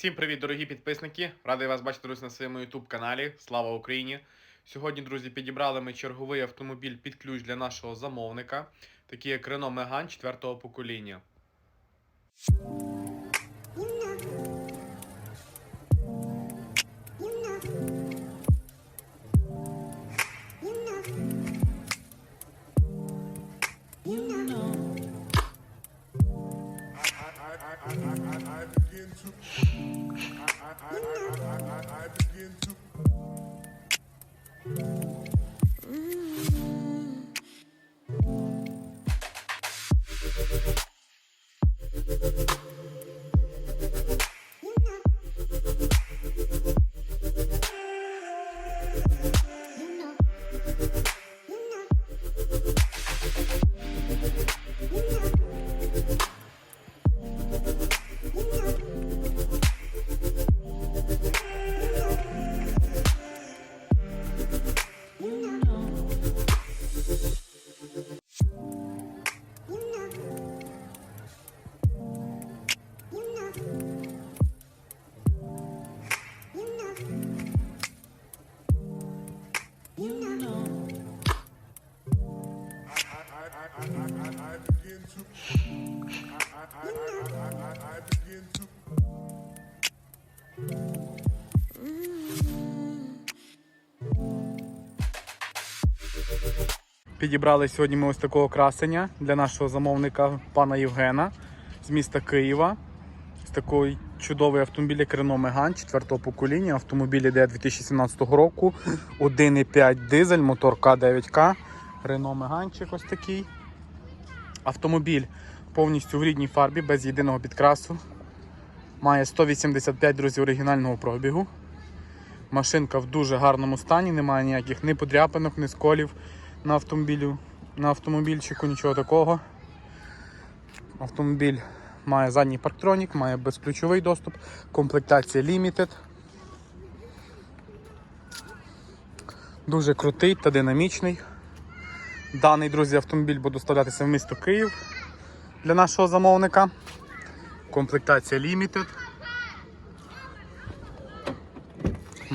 Всім привіт, дорогі підписники! Радий вас бачити друзі, на своєму YouTube каналі. Слава Україні! Сьогодні, друзі, підібрали ми черговий автомобіль під ключ для нашого замовника, такий як Renault Megane 4 покоління. Підібрали сьогодні ми ось такого красення для нашого замовника пана Євгена з міста Києва. Ось такий чудовий автомобіль як Renault Megane 4 покоління. Автомобіль іде 2017 року. 1,5 дизель, мотор К9К. Renault Megane ось такий. Автомобіль повністю в рідній фарбі, без єдиного підкрасу. Має 185 друзі оригінального пробігу. Машинка в дуже гарному стані, немає ніяких ні подряпинок, ні сколів на автомобілю, на автомобільчику, нічого такого. Автомобіль має задній парктронік, має безключовий доступ, комплектація Limited. Дуже крутий та динамічний. Даний, друзі, автомобіль буде доставлятися в місто Київ для нашого замовника. Комплектація Limited.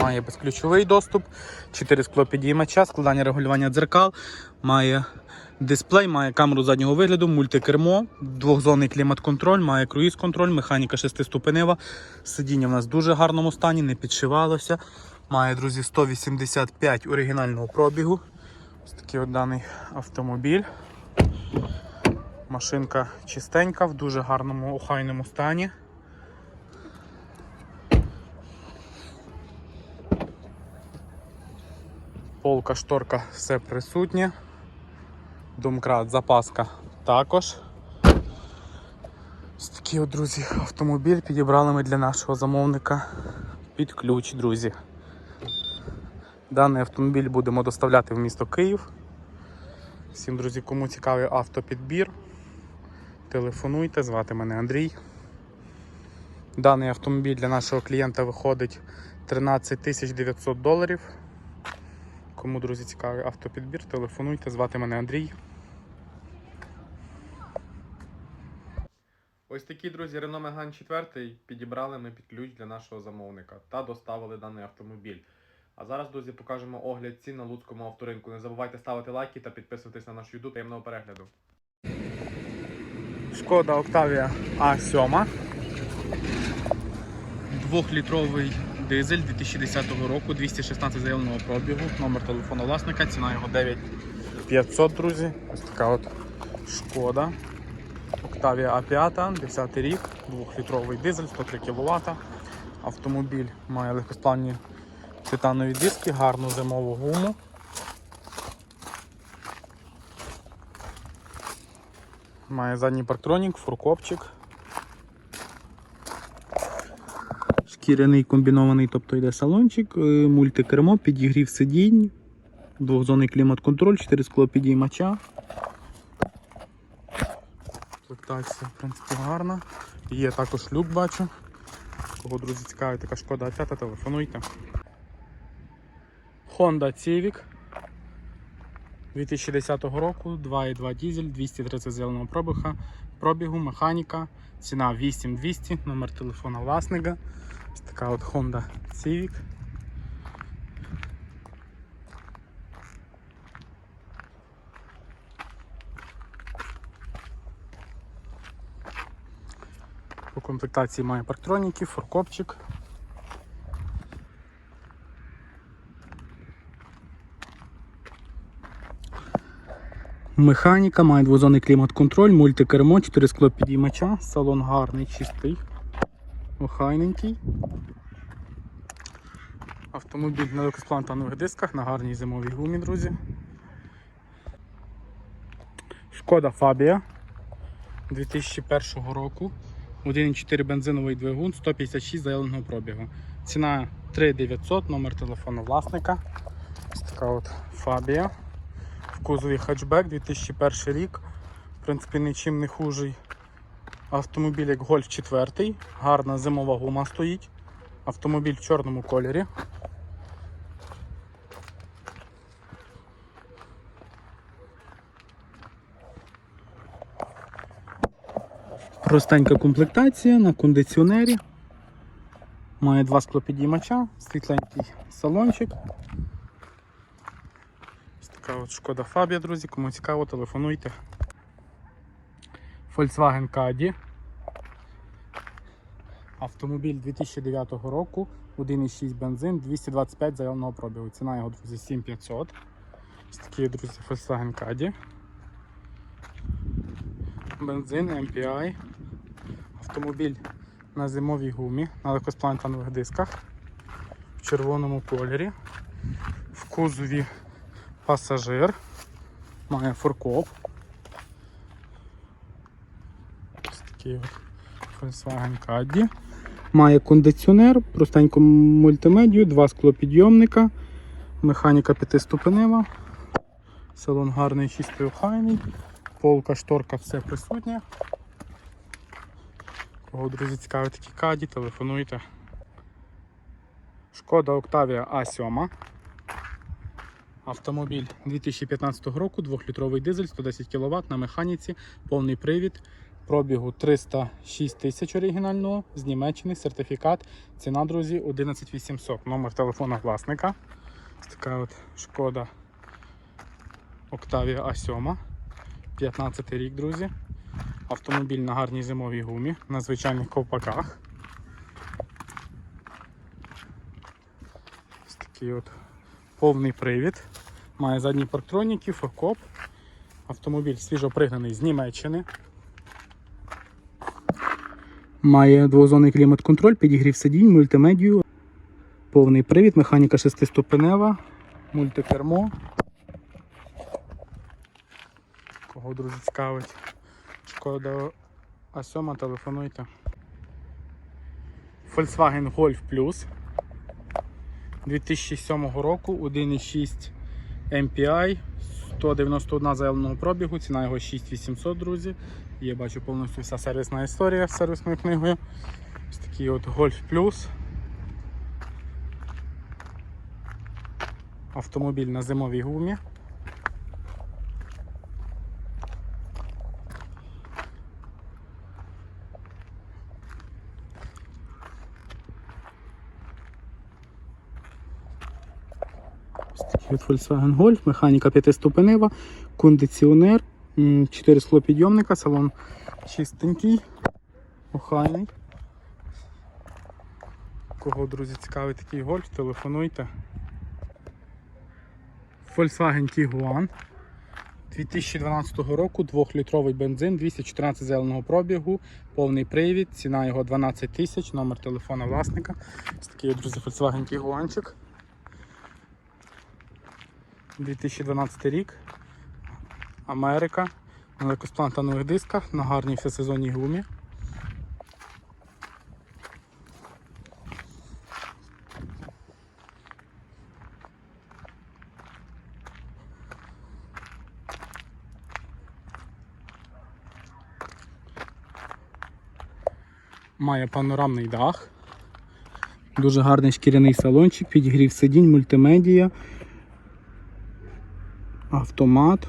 Має безключовий доступ, 4 склопідіймача, складання регулювання дзеркал, має дисплей, має камеру заднього вигляду, мультикермо, двохзонний клімат-контроль, має круїз-контроль, механіка шестиступенева. Сидіння в нас в дуже гарному стані, не підшивалося. Має, друзі, 185 оригінального пробігу. Ось такий от даний автомобіль. Машинка чистенька, в дуже гарному охайному стані. Полка, шторка, все присутнє. Домкрат, запаска також. Ось такий от, друзі, автомобіль підібрали ми для нашого замовника під ключ, друзі. Даний автомобіль будемо доставляти в місто Київ. Всім, друзі, кому цікавий автопідбір, телефонуйте, звати мене Андрій. Даний автомобіль для нашого клієнта виходить 13 900 доларів. Кому, друзі, цікавий автопідбір, телефонуйте, звати мене Андрій. Ось такі, друзі, Renault Megane 4 підібрали ми під ключ для нашого замовника та доставили даний автомобіль. А зараз, друзі, покажемо огляд цін на Луцькому авторинку. Не забувайте ставити лайки та підписуватись на наш YouTube. Приємного перегляду. Шкода Octavia А7. Двохлітровий дизель 2010 року, 216 заявленого пробігу, номер телефону власника, ціна його 9500, друзі. Ось така от шкода. Octavia A5, 10 рік, 2-літровий дизель, 103 кВт. Автомобіль має легкосплавні титанові диски, гарну зимову гуму. Має задній парктронік, фуркопчик. Шкіряний комбінований, тобто йде салончик, е, мультикермо, підігрів сидінь, двохзонний клімат-контроль, 4 скло підіймача. Комплектація, в принципі, гарна. Є також люк, бачу. Кого, друзі, цікавить така шкода А5, телефонуйте. Honda Civic 2010 року, 2,2 дізель, 230 зеленого пробіга, пробігу, механіка, ціна 8200, номер телефона власника. Ось така от Honda Civic. По комплектації має парктроніки, форкопчик. Механіка, має двозонний клімат-контроль, мультикермо, 4 скло підіймача, салон гарний, чистий, охайненький. Автомобіль на легкосплантанових дисках на гарній зимовій гумі, друзі. Шкода Фабія 2001 року. 1,4 бензиновий двигун, 156 заявленого пробігу. Ціна 3900, номер телефону власника. Ось така от Фабія. В кузові хетчбек 2001 рік. В принципі, нічим не хужий. Автомобіль як Golf 4. Гарна зимова гума стоїть. Автомобіль в чорному кольорі. Простенька комплектація на кондиціонері. Має два склопідіймача, світленький салончик. Ось така от шкода Фабія, друзі. Кому цікаво, телефонуйте. Volkswagen Caddy. Автомобіль 2009 року, 1,6 бензин, 225 заявленого пробігу. Ціна його, друзі, 7500. Ось такий, друзі, Volkswagen Caddy. Бензин, MPI. Автомобіль на зимовій гумі, на легкосплантанових дисках, в червоному кольорі, в кузові пасажир, має форкоп. Ось такий от Volkswagen Caddy. Має кондиціонер, простеньку мультимедію, два склопідйомника, механіка п'ятиступенева, салон гарний, чистий, охайний, полка, шторка, все присутнє. Кого, друзі, цікаві такі каді, телефонуйте. Шкода Octavia A7. Автомобіль 2015 року, 2-літровий дизель, 110 кВт на механіці, повний привід. Пробігу 306 тисяч оригінального з Німеччини, сертифікат. Ціна, друзі, 11800. Номер телефона власника. Ось така от шкода Octavia A7. 15 рік, друзі. Автомобіль на гарній зимовій гумі, на звичайних ковпаках. Ось такий от повний привід. Має задні парктроніки, форкоп. Автомобіль свіжо пригнаний з Німеччини. Має двозонний клімат-контроль, підігрів сидінь, мультимедію. Повний привід, механіка шестиступенева, мультикермо. Кого, друзі, цікавить. Шкода А7, телефонуйте. Volkswagen Golf Plus 2007 року, 1,6 MPI, 191 заявленого пробігу, ціна його 6800, друзі. Є, бачу повністю вся сервісна історія з сервісною книгою. Ось такий от Golf Plus. Автомобіль на зимовій гумі. Ось такий от Volkswagen Golf, механіка п'ятиступенева, кондиціонер, 4 склопідйомника, салон чистенький, охайний. Кого, друзі, цікавий такий гольф, телефонуйте. Volkswagen Tiguan 2012 року, 2-літровий бензин, 214 зеленого пробігу, повний привід, ціна його 12 тисяч, номер телефона власника. Ось такий, друзі, Volkswagen Tiguanчик. 2012 рік. Америка. На легкосплантанових дисках, на гарній всесезонній гумі. Має панорамний дах. Дуже гарний шкіряний салончик, підігрів сидінь, мультимедія автомат.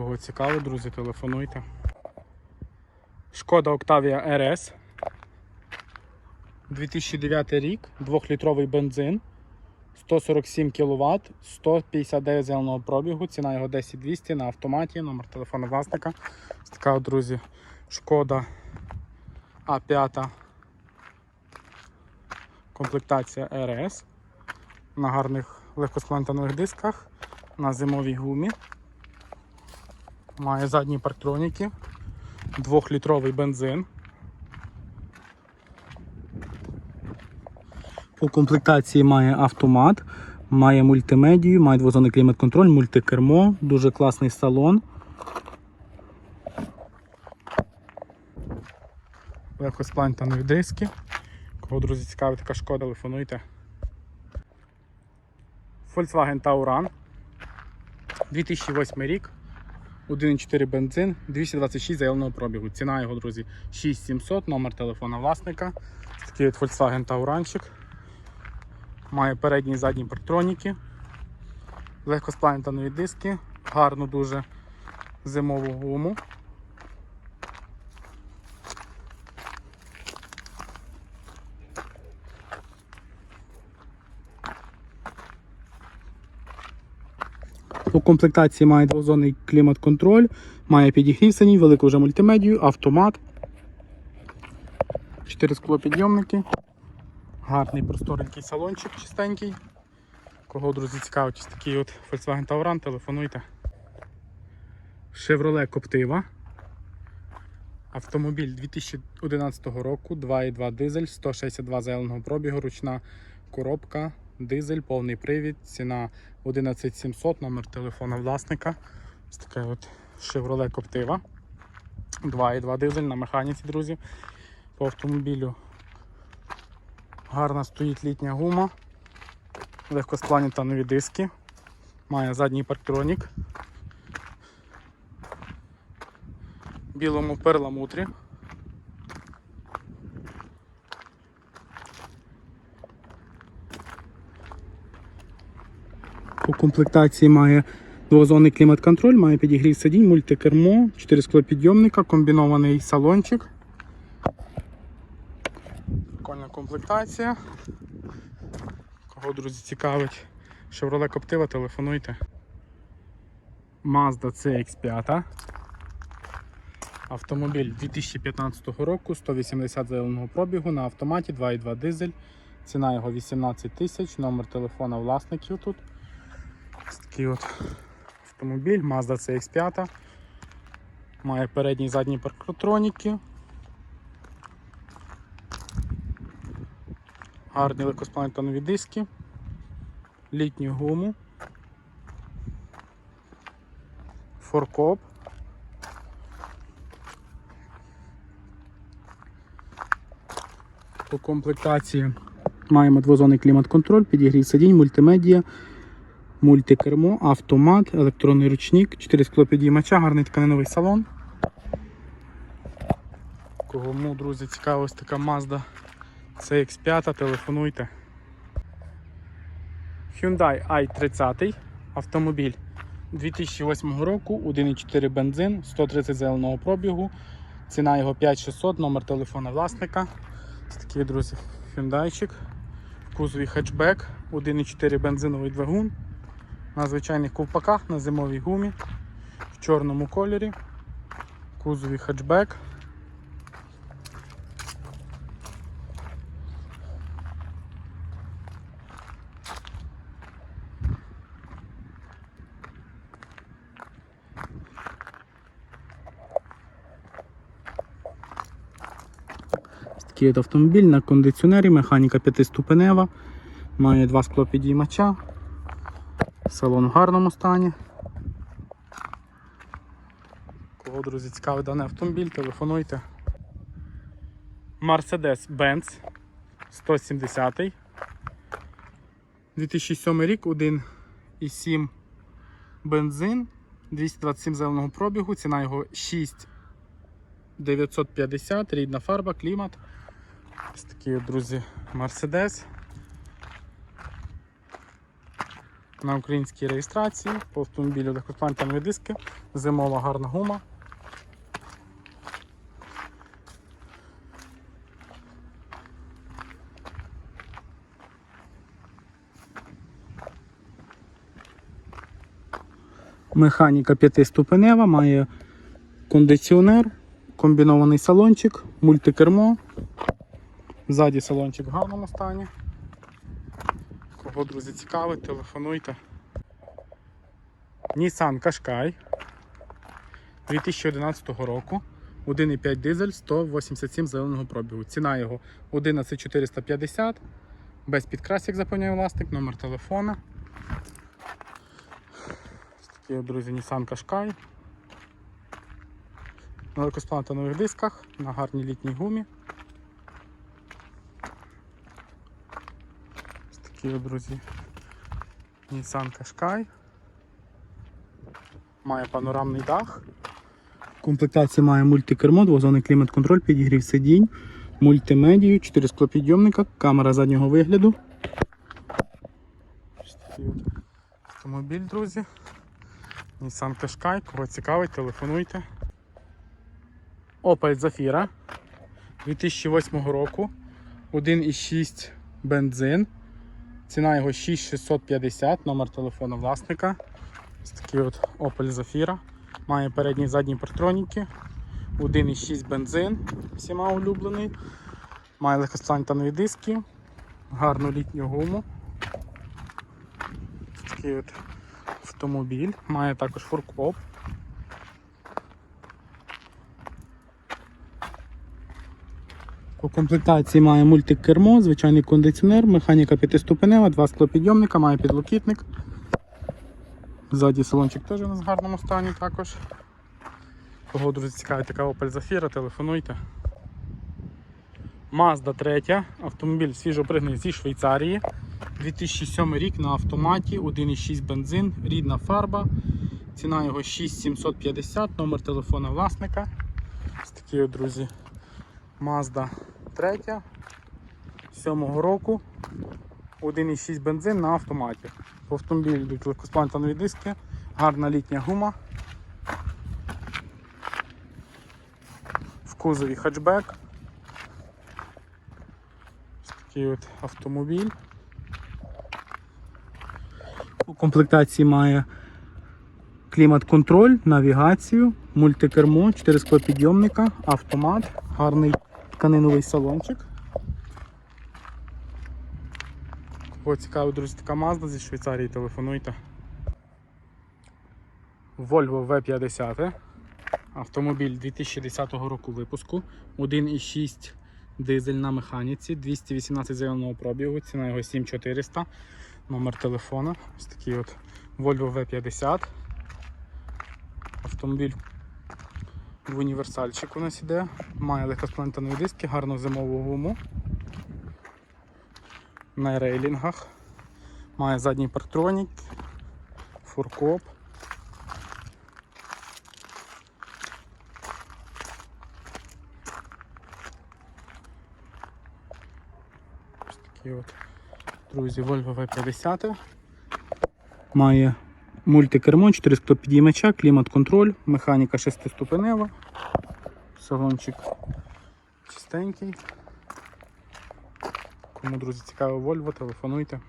Кого цікаво, друзі, телефонуйте. Шкода Octavia RS. 2009 рік, 2-літровий бензин, 147 кВт, 159 зеленого пробігу, ціна його 10200 на автоматі, номер телефону власника. Така, друзі, шкода А5 комплектація RS на гарних легкосплантанових дисках, на зимовій гумі. Має задні парктроніки, 2-літровий бензин. По комплектації має автомат, має мультимедію, має двозонний клімат-контроль, мультикермо, дуже класний салон. Легкосплантанові диски. Кого, друзі, цікавить така шкода, телефонуйте. Volkswagen Tauran. 2008 рік. 1,4 бензин, 226 заявленого пробігу. Ціна його, друзі, 6700, номер телефона власника. Такий от Volkswagen Tauranчик. Має передні і задні парктроніки. Легкоспланетанові диски, гарну дуже зимову гуму. По комплектації має двозонний клімат-контроль, має підігрів сидінь, велику вже мультимедію, автомат. 4 склопідйомники. Гарний просторенький салончик чистенький. Кого, друзі, цікавить такий от Volkswagen Tauran, телефонуйте. Chevrolet Captiva. Автомобіль 2011 року, 2,2 дизель, 162 зеленого пробігу, ручна коробка, дизель, повний привід, ціна 11700, номер телефона власника. Ось таке от Chevrolet Captiva. 2,2 дизель на механіці, друзі. По автомобілю гарна стоїть літня гума, легкосплані та нові диски, має задній парктронік. Білому перламутрі. Комплектації має двозонний клімат-контроль, має підігрів сидінь, мультикермо, 4 склопідйомника, комбінований салончик. Прикольна комплектація. Кого, друзі, цікавить Chevrolet Captiva, телефонуйте. Mazda CX5. Автомобіль 2015 року, 180 зеленого пробігу на автоматі, 2,2 дизель. Ціна його 18 тисяч, номер телефона власників тут. Ось такий от автомобіль, Mazda CX5. Має передні і задні парктроніки. Гарні легкоспланетонові диски, літню гуму, форкоп. По комплектації маємо двозонний клімат-контроль, підігрів сидінь, мультимедія, мультикермо, автомат, електронний ручник, 4 склопідіймача, гарний тканиновий салон. Кому, друзі, цікава ось така Mazda CX5, телефонуйте. Hyundai i30 автомобіль 2008 року, 1,4 бензин, 130 зеленого пробігу. Ціна його 5600, номер телефона власника. Ось такий, друзі, Hyundaiчик. В кузові хетчбек, 1,4 бензиновий двигун. На звичайних ковпаках, на зимовій гумі, в чорному кольорі. Кузові Такий автомобіль на кондиціонері, механіка п'ятиступенева, має два склопідіймача, салон в гарному стані. Кого, друзі, цікавий даний автомобіль, телефонуйте. Mercedes-Benz 170. 2007 рік, 1,7 бензин, 227 зеленого пробігу, ціна його 6 950, рідна фарба, клімат. Ось такий, друзі, Mercedes. на українській реєстрації по автомобілю легкоплантанові диски, зимова гарна гума. Механіка п'ятиступенева, має кондиціонер, комбінований салончик, мультикермо. Ззаді салончик в гарному стані. Кого, друзі, цікавить, телефонуйте. Nissan Qashqai 2011 року. 1,5 дизель, 187 зеленого пробігу. Ціна його 11450. Без підкрас, як запевняє власник, номер телефона. Такий, друзі, Nissan Qashqai. На легкосплантанових дисках, на гарній літній гумі. Такий, друзі, Nissan Qashqai. Має панорамний дах. В комплектації має мультикермо, двозонний клімат-контроль, підігрів сидінь, мультимедію, 4 склопідйомника, камера заднього вигляду. Ось такий автомобіль, друзі. Nissan Qashqai, кого цікавить, телефонуйте. Opel Zafira 2008 року. 1,6 бензин. Ціна його 6650, номер телефону власника. Ось такий от Opel Zafira. Має передні і задні партроніки. 1,6 бензин, всіма улюблений. Має легкосплантанові диски, гарну літню гуму. Такий от автомобіль. Має також фуркоп. У комплектації має мультикермо, звичайний кондиціонер, механіка п'ятиступенева, два склопідйомника, має підлокітник. Ззаді салончик теж у нас в гарному стані також. Кого, друзі, цікавить така Opel Zafira, телефонуйте. Mazda 3, автомобіль свіжопригнаний зі Швейцарії. 2007 рік на автоматі, 1,6 бензин, рідна фарба. Ціна його 6750, номер телефона власника. Ось такі, друзі, Mazda 3 7 року. 1,6 бензин на автоматі. В автомобілі йдуть легкосплантанові диски, гарна літня гума. В кузові хетчбек. Ось такий от автомобіль. У комплектації має клімат-контроль, навігацію, мультикермо, 4 склопідйомника, автомат, гарний тканиновий салончик. Кого цікавить, друзі, така Mazda зі Швейцарії, телефонуйте. Volvo V50. Автомобіль 2010 року випуску. 1,6 дизель на механіці, 218 заявленого пробігу, ціна його 7400. Номер телефона. Ось такий от Volvo V50. Автомобіль універсальчик у нас іде. Має легкосплантанові диски, гарну зимову гуму на рейлінгах. Має задній парктронік, фуркоп. Ось такі от, друзі, Volvo V50. Має мультикермо, 4 склопідіймача, клімат-контроль, механіка 6-ступенева, салончик чистенький. Кому, друзі, цікаво Volvo, телефонуйте.